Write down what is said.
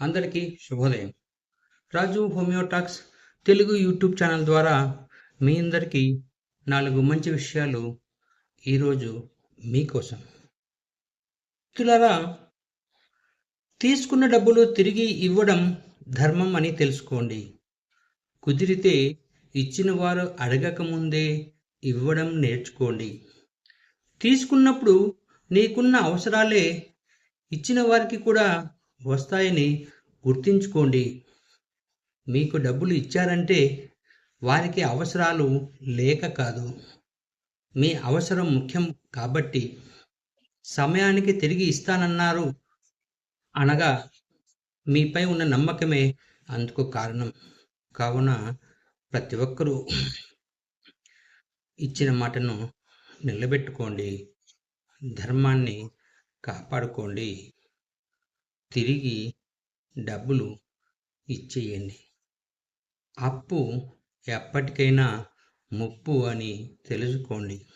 అందరికీ శుభోదయం. Raju homeo talks Telugu YouTube channel ద్వారా మీ అందరికీ నాలుగు మంచి విషయాలు ఈరోజు మీకోసం. మిత్రులారా తీసుకున్న డబ్బులు తిరిగి ఇవ్వడం ధర్మం అని తెలుసుకోండి. కుదిరితే ఇచ్చిన వారు అడగకముందే ఇవ్వడం నేర్చుకోండి. తీసుకున్నప్పుడు నీకున్న అవసరాలే ఇచ్చిన వారికి కూడా వస్తాయని గుర్తుంచుకోండి. మీకు డబ్బులు ఇచ్చారంటే వారికి అవసరాలు లేక కాదు. మీ అవసరం ముఖ్యం కాబట్టి సమయానికి తిరిగి ఇస్తానన్నారు అనగా మీపై ఉన్న నమ్మకమే అందుకు కారణం. కావున ప్రతి ఒక్కరూ ఇచ్చిన మాటను నిలబెట్టుకోండి. ధర్మాన్ని కాపాడుకోండి. తిరిగి డబ్బులు ఇచ్చేయండి. అప్పు ఎప్పటికైనా ముప్పు అని తెలుసుకోండి.